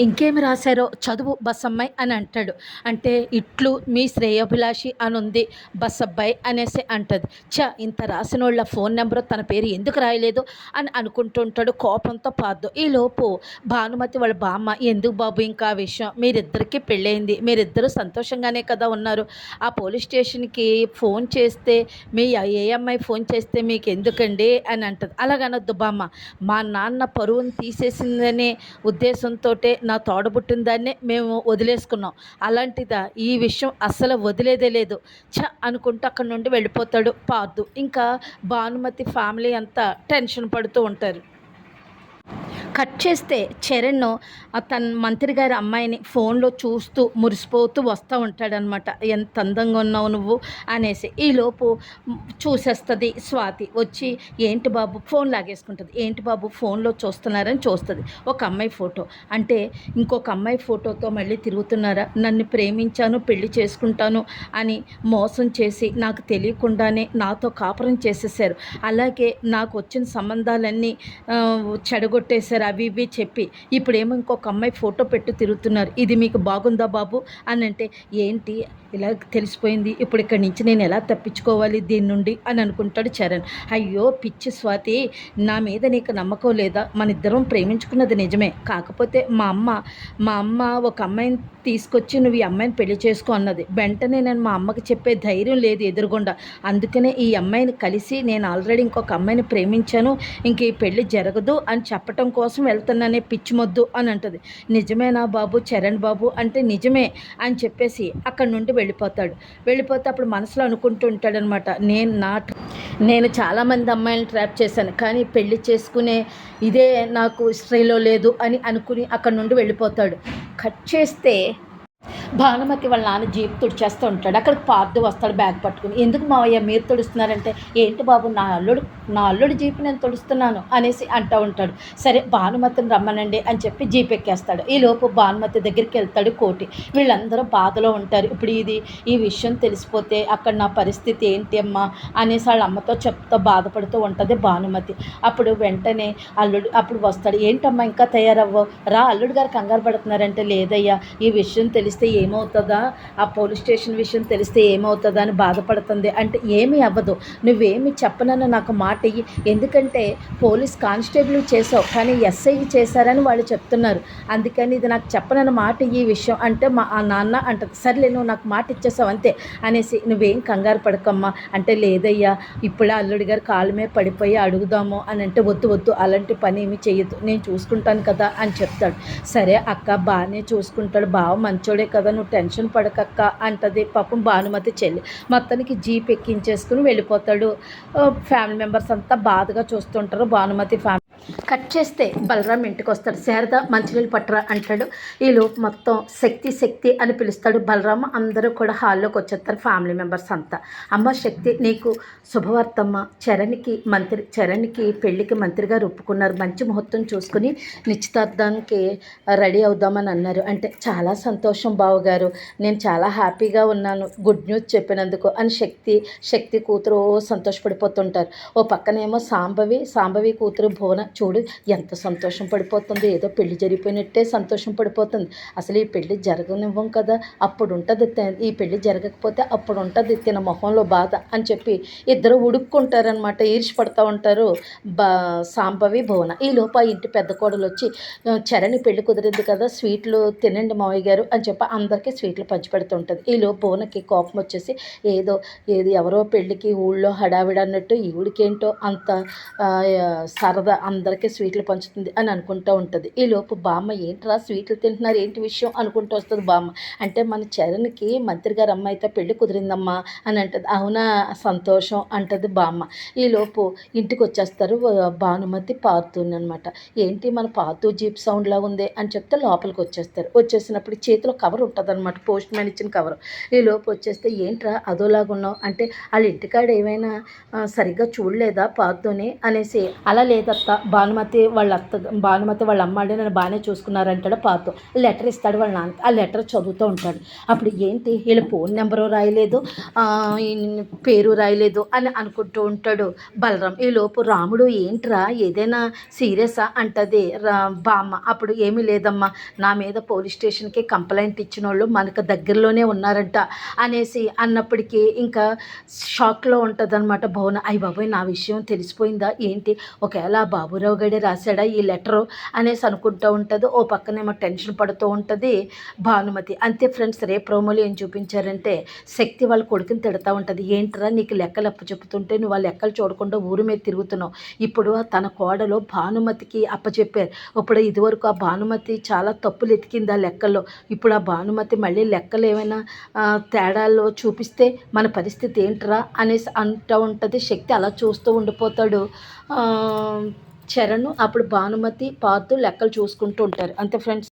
ఇంకేమి రాశారో చదువు బసమ్మాయి అని అంటాడు. అంటే ఇట్లు మీ శ్రేయోభిలాషి అని ఉంది బసబ్బాయి అనేసి అంటది. చ ఇంత రాసిన వాళ్ళ ఫోన్ నెంబర్ తన పేరు ఎందుకు రాయలేదు అని అనుకుంటుంటాడు కోపంతో పాదు ఈలోపు భానుమతి వాళ్ళ బామ్మ ఎందుకు బాబు ఇంకా ఆ విషయం? మీరిద్దరికీ పెళ్ళయింది. మీరిద్దరూ సంతోషంగానే కదా ఉన్నారు. ఆ పోలీస్ స్టేషన్కి ఫోన్ చేస్తే మీ ఏ అమ్మాయి ఫోన్ చేస్తే మీకు ఎందుకండి అని అంటది. అలాగనొద్దు బామ్మ. మా నాన్న పరువును తీసేసిందనే ఉద్దేశంతో నా తోడబుట్టిన దాన్నే మేము వదిలేసుకున్నాం. అలాంటిదా ఈ విషయం అస్సలు వదిలేదే లేదు. ఛ! అనుకుంటూ అక్కడి నుండి వెళ్ళిపోతాడు పార్దు. ఇంకా భానుమతి ఫ్యామిలీ అంతా టెన్షన్ పడుతూ ఉంటారు. కట్ చేస్తే చరణ్ తన మంత్రి గారి అమ్మాయిని ఫోన్లో చూస్తూ మురిసిపోతూ వస్తూ ఉంటాడనమాట. ఎంత అందంగా ఉన్నావు నువ్వు అనేసి. ఈలోపు చూసేస్తుంది స్వాతి. వచ్చి ఏంటి బాబు? ఫోన్ లాగేసుకుంటుంది. ఏంటి బాబు? ఫోన్లో చూస్తున్నారని చూస్తుంది. ఒక అమ్మాయి ఫోటో. అంటే ఇంకొక అమ్మాయి ఫోటోతో మళ్ళీ తిరుగుతున్నారా? నన్ను ప్రేమించాను పెళ్ళి చేసుకుంటాను అని మోసం చేసి నాకు తెలియకుండానే నాతో కాపురం చేసేసారు అలాగే నాకు వచ్చిన సంబంధాలన్నీ చెడగొట్టేశారు. చెడగొట్టేశారు అవి ఇవి చెప్పి ఇప్పుడేమో ఇంకొక అమ్మాయి ఫోటో పెట్టి తిరుగుతున్నారు. ఇది మీకు బాగుందా బాబు? అని అంటే ఏంటి? ఇలా తెలిసిపోయింది. ఇప్పుడు ఇక్కడి నుంచి నేను ఎలా తప్పించుకోవాలి దీని నుండి? అని అనుకుంటాడు చరణ్. అయ్యో పిచ్చి స్వాతి నా మీద నీకు నమ్మకం లేదా? మన ఇద్దరం ప్రేమించుకున్నది నిజమే. కాకపోతే మా అమ్మ మా అమ్మ ఒక అమ్మాయిని తీసుకొచ్చి నువ్వు ఈ అమ్మాయిని పెళ్ళి చేసుకో అన్నది. వెంటనే నేను మా అమ్మకి చెప్పే ధైర్యం లేదు ఎదురుగుండా. అందుకనే ఈ అమ్మాయిని కలిసి నేను ఆల్రెడీ ఇంకొక అమ్మాయిని ప్రేమించాను. ఇంక ఈ పెళ్ళి జరగదు అని చెప్పటం కోసం కోసం వెళ్తున్నానే పిచ్చిమొద్దు అని అంటది. నిజమేనా బాబు? చరణ్ బాబు అంటే నిజమే అని చెప్పేసి అక్కడి నుండి వెళ్ళిపోతాడు. వెళ్ళిపోతే అప్పుడు మనసులో అనుకుంటూ ఉంటాడనమాట. నేను నా నేను చాలామంది అమ్మాయిలను ట్రాప్ చేశాను. కానీ పెళ్ళి చేసుకునే ఇదే నాకు హిస్టరీలో లేదు అని అనుకుని అక్కడి నుండి వెళ్ళిపోతాడు. కట్ చేస్తే భానుమతి వాళ్ళ నాన్న జీప్ తుడిచేస్తూ ఉంటాడు. అక్కడికి పార్థు వస్తాడు బ్యాగ్ పట్టుకుని. ఎందుకు మావయ్య మీరు తుడుస్తున్నారంటే ఏంటి బాబు నా అల్లుడు నా అల్లుడు జీప్ నేను తుడుస్తున్నాను అనేసి అంటూ ఉంటాడు. సరే భానుమతిని రమ్మనండి అని చెప్పి జీప్ ఎక్కేస్తాడు. ఈలోపు భానుమతి దగ్గరికి వెళ్తాడు కోటి. వీళ్ళందరూ బాధలో ఉంటారు. ఇప్పుడు ఇది ఈ విషయం తెలిసిపోతే అక్కడ నా పరిస్థితి ఏంటి అమ్మా? అనేసి వాళ్ళ అమ్మతో చెప్తూ బాధపడుతూ ఉంటుంది భానుమతి. అప్పుడు వెంటనే అల్లుడు అప్పుడు వస్తాడు. ఏంటమ్మా ఇంకా తయారవ్వో? రా అల్లుడు గారు కంగారు పడుతున్నారంటే లేదయ్యా. ఈ విషయం తెలిస్తే ఏమవుతుందా? ఆ పోలీస్ స్టేషన్ విషయం తెలిస్తే ఏమవుతుందా అని బాధపడుతుంది. అంటే ఏమీ అవ్వదు. నువ్వేమి చెప్పనన్న నాకు మాట ఇయ్యి. ఎందుకంటే పోలీస్ కానిస్టేబుల్ చేసావు కానీ ఎస్ఐ చేశారని వాళ్ళు చెప్తున్నారు. అందుకని ఇది నాకు చెప్పనన్న మాట ఈ విషయం అంటే మా ఆ నాన్న అంటది. సర్లే నువ్వు నాకు మాట ఇచ్చేసావు అంతే అనేసి నువ్వేం కంగారు పడకమ్మా. అంటే లేదయ్యా ఇప్పుడే అల్లుడి గారు కాలమే మీద పడిపోయి అడుగుదాము అని అంటే వద్దు వద్దు అలాంటి పని ఏమి చేయొద్దు నేను చూసుకుంటాను కదా అని చెప్తాడు. సరే అక్క బాగానే చూసుకుంటాడు. బావ మంచోడే కదా నువ్వు టెన్షన్ పడకక్క అంటది. పాపం భానుమతి చెల్లి. మొత్తానికి జీప్ ఎక్కించేసుకుని వెళ్ళిపోతాడు. ఫ్యామిలీ మెంబర్స్ అంతా బాధగా చూస్తుంటారు. భానుమతి ఫ్యామిలీ కట్ చేస్తే బలరాం ఇంటికి వస్తాడు. శారద మంచినీళ్ళు పట్టరా అంటాడు. వీళ్ళు మొత్తం శక్తి శక్తి అని పిలుస్తాడు బలరామ. అందరూ కూడా హాల్లోకి వచ్చేస్తారు ఫ్యామిలీ మెంబర్స్ అంతా. అమ్మ శక్తి నీకు శుభవార్తమ్మ. చరణ్కి మంత్రి చరణ్కి పెళ్ళికి మంత్రి గారు ఒప్పుకున్నారు మంచి ముహూర్తం చూసుకుని నిశ్చితార్థానికి రెడీ అవుదామని అన్నారు. అంటే చాలా సంతోషం బావగారు. నేను చాలా హ్యాపీగా ఉన్నాను. గుడ్ న్యూస్ చెప్పినందుకు అని శక్తి శక్తి కూతురు సంతోషపడిపోతుంటారు. ఓ పక్కనేమో సాంబవి సాంబవి కూతురు భువన చూడు ఎంత సంతోషం పడిపోతుంది? ఏదో పెళ్ళి జరిగిపోయినట్టే సంతోషం పడిపోతుంది. అసలు ఈ పెళ్ళి జరగనివ్వం కదా? అప్పుడు ఉంటుంది ఈ పెళ్ళి జరగకపోతే అప్పుడు ఉంటుంది తిన మొహంలో బాధ అని చెప్పి ఇద్దరు ఉడుక్కుంటారనమాట ఈర్చిపడతా ఉంటారు. బా సాంబవి భువన. ఈ లోప ఆ ఇంటి పెద్ద కోడలు వచ్చి చరణి పెళ్ళి కుదిరింది కదా స్వీట్లు తినండి మావయ్య గారు అని చెప్పి అందరికీ స్వీట్లు పంచిపెడుతుంటుంది ఈ లోపు భువనకి కోపం వచ్చేసి ఏదో ఏది ఎవరో పెళ్ళికి ఊళ్ళో హడావిడి అన్నట్టు ఈవిడికేంటో అంత సరదా అందరికీ స్వీట్లు పంచుతుంది అని అనుకుంటూ ఉంటుంది. ఈ లోపు బామ్మ ఏంట్రా స్వీట్లు తింటున్నారు? ఏంటి విషయం? అనుకుంటూ వస్తుంది బామ్మ. అంటే మన చరణ్కి మంత్రి గారు అమ్మాయితో పెళ్ళి కుదిరిందమ్మా అని అంటది. అవునా? సంతోషం అంటది బామ్మ. ఈ లోపు ఇంటికి వచ్చేస్తారు. భానుమతి పారుతుంది అనమాట ఏంటి మన పాతు జీప్ సౌండ్ లా ఉంది? అని చెప్తే లోపలికి వచ్చేస్తారు. వచ్చేసినప్పుడు చేతిలో కవర్ ఉంటుంది అనమాట పోస్ట్ మ్యాన్ ఇచ్చిన కవర్. ఈ లోపు వచ్చేస్తే ఏంట్రా అదోలాగా ఉన్నావు? అంటే వాళ్ళ ఇంటికాడ ఏమైనా సరిగ్గా చూడలేదా పాతోని అనేసి అలా లేదత్త భానుమతి వాళ్ళ అత్త భానుమతి వాళ్ళ అమ్మాడి నన్ను బాగానే చూసుకున్నారంటాడు పాత. లెటర్ ఇస్తాడు వాళ్ళ నాన్న. ఆ లెటర్ చదువుతూ ఉంటాడు. అప్పుడు ఏంటి? వీళ్ళ ఫోన్ నెంబరు రాయలేదు. పేరు రాయలేదు అని అనుకుంటూ ఉంటాడు బలరాం. ఈ లోపు రాముడు ఏంట్రా? ఏదైనా సీరియసా? అంటది రా బామ్మ అప్పుడు ఏమీ లేదమ్మా. నా మీద పోలీస్ స్టేషన్కి కంప్లైంట్ ఇచ్చిన వాళ్ళు మనకు దగ్గరలోనే ఉన్నారంట అనేసి అన్నప్పటికీ ఇంకా షాక్లో ఉంటుంది అనమాట భవన. అయ్యి బాబోయ్ నా విషయం తెలిసిపోయిందా? ఏంటి? ఒకవేళ బాబురావు గడే రాశాడా? ఈ లెటరు అనేసి అనుకుంటూ ఉంటుంది. ఓ పక్కనేమో టెన్షన్ పడుతూ ఉంటుంది భానుమతి. అంతే ఫ్రెండ్స్ రే ప్రోమోలు ఏం చూపించారంటే శక్తి వాళ్ళ కొడుకుని తిడతా ఉంటుంది. ఏంట్రా నీకు లెక్కలు అప్పు చెప్తుంటే నువ్వు ఆ లెక్కలు చూడకుండా ఊరి మీద తిరుగుతున్నావు. ఇప్పుడు తన కోడలో భానుమతికి అప్పచెప్పారు. ఇప్పుడు ఇదివరకు ఆ భానుమతి చాలా తప్పులు ఎతికింది ఆ లెక్కల్లో. ఇప్పుడు ఆ భానుమతి మళ్ళీ లెక్కలు ఏమైనా తేడాల్లో చూపిస్తే మన పరిస్థితి ఏంట్రా అనేసి అంటూ ఉంటుంది. శక్తి అలా చూస్తూ ఉండిపోతాడు. చరణ్ అప్పుడు భానుమతి పాతు లెక్కలు చూసుకుంటూ ఉంటారు. అంతే ఫ్రెండ్స్